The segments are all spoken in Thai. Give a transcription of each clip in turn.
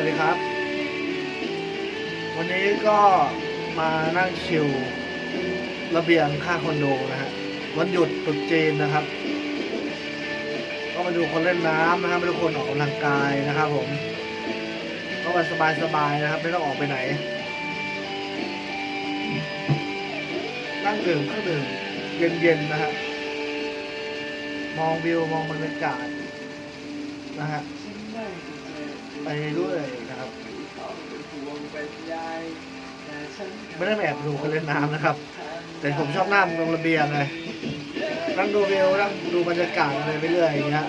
วัสดีครับ วันนี้ก็มานั่งชิลระเบียงข้างคอนโดนะฮะวันหยุดตรุษจีนนะครับ ก็มาดูคนเล่นน้ำนะครับมาดูคนออกกำลังกายนะครับผมก็วันสบายๆนะครับ ไม่ต้องออกไปไหน นั่งดื่มเครื่องดื่มเย็นๆนะฮะมองวิวมองบรรยากาศนะฮะ ไปเรื่อยนะครับไม่ได้แอบดูคนเล่นน้ำนะครับ แต่ผมชอบนั่งตรงระเบียงเลยนั่งดูวิวนั่งดูบรรยากาศอะไรไปเรื่อยอย่างเงี้ย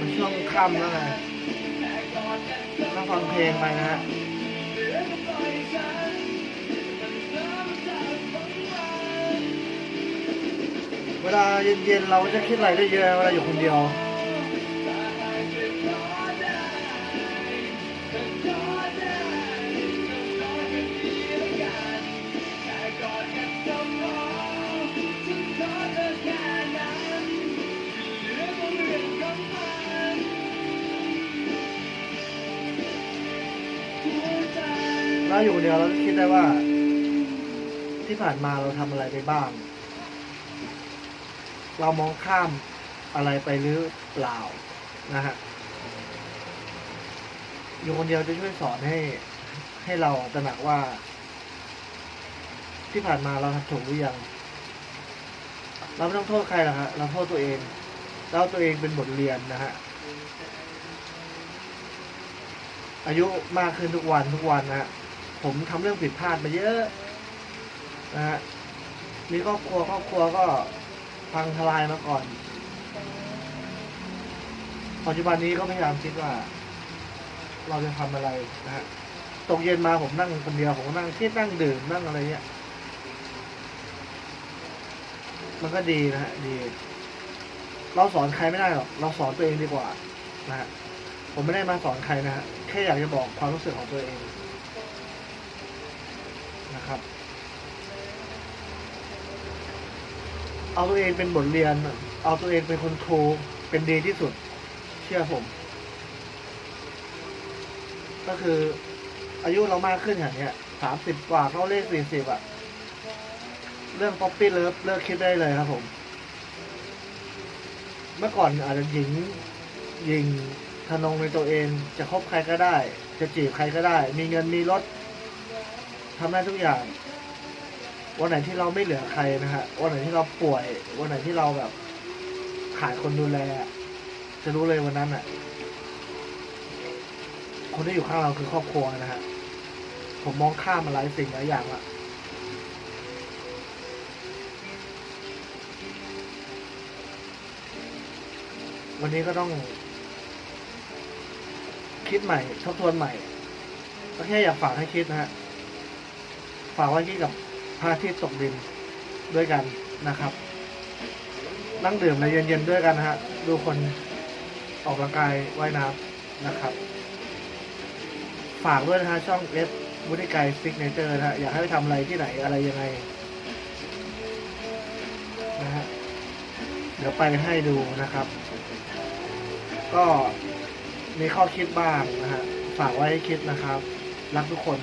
มันช่วงค่ำแล้วไงก็ฟังเพลงไปนะฮะ วลาเย็นๆเราจะคิดอะไรได้เยอะเวลาอยู่คนเดียวเราอยู่คนเดียวเราคิดได้ว่า ที่ผ่านมาเราทำอะไรไปบ้าง เรามองข้ามอะไรไปหรือเปล่านะฮะอยู่คนเดียวจะช่วยสอนให้ ให้เราตระหนักว่า ที่ผ่านมาเราทำถูกหรือยัง เราไม่ต้องโทษใครหรอกฮะเราโทษตัวเอง เราเอาตัวเองเป็นบทเรียนนะฮะอายุมากขึ้นทุกวันทุกวันนะฮะผมทำเรื่องผิดพลาดมาเยอะนะฮะมีครอบครัวครอบครัวก็ พังทลายมาก่อน ปัจจุบันนี้ก็พยายามคิดว่า เราจะทำอะไรนะฮะตกเย็นมาผมนั่งคนเดียวผมก็นั่งคิดนั่งดื่มนั่งอะไรเงี้ย มันก็ดีนะฮะดี เราสอนใครไม่ได้หรอกเราสอนตัวเองดีกว่านะฮะผมไม่ได้มาสอนใครนะฮะแค่อยากจะบอกความรู้สึกของตัวเองนะครับ เอาตัวเองเป็นบทเรียน เอาตัวเองเป็นคนครูเป็นดีที่สุด เชื่อผม ก็คือ อายุเรามากขึ้นอย่างเนี้ยสามสิบกว่าเข้าเลขสี่สิบอะเรื่องป๊อปปี้เลิฟเลิกคิดได้เลยครับผม เมื่อก่อนอาจจะหญิงยิงทะนงในตัวเอง จะคบใครก็ได้ จะจีบใครก็ได้ มีเงินมีรถทำได้ทุกอย่าง วันไหนที่เราไม่เหลือใครนะฮะวันไหนที่เราป่วย วันไหนที่เราแบบขาดคนดูแล จะรู้เลยวันนั้นอะ คนที่อยู่ข้างเราคือครอบครัวนะฮะผมมองข้ามมาหลายสิ่งหลายอย่างละวันนี้ก็ต้อง คิดใหม่ทบทวนใหม่ก็แค่อยากฝากให้คิดนะฮะฝากไว้ที่กับ พระอาทิตย์ตกดินด้วยกันนะครับ นั่งดื่มในเย็นๆด้วยกันนะฮะดูคนออกกำลังกายว่ายน้ำนะครับ ฝากด้วยนะฮะช่องเอฟวุฒิไกรซิกเนเจอร์นะฮะอยากให้ไปทำอะไรที่ไหนอะไรยังไงนะฮะเดี๋ยวไปให้ดูนะครับ ก็มีข้อคิดบ้างนะฮะฝากไว้ให้คิดนะครับ รักทุกคน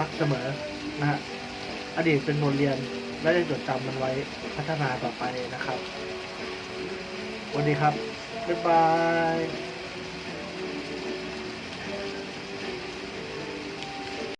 รักเสมอนะฮะ อดีตเป็นบทเรียนและได้จดจำมันไว้พัฒนาต่อไปนะครับ วันนี้ครับ บ๊ายบาย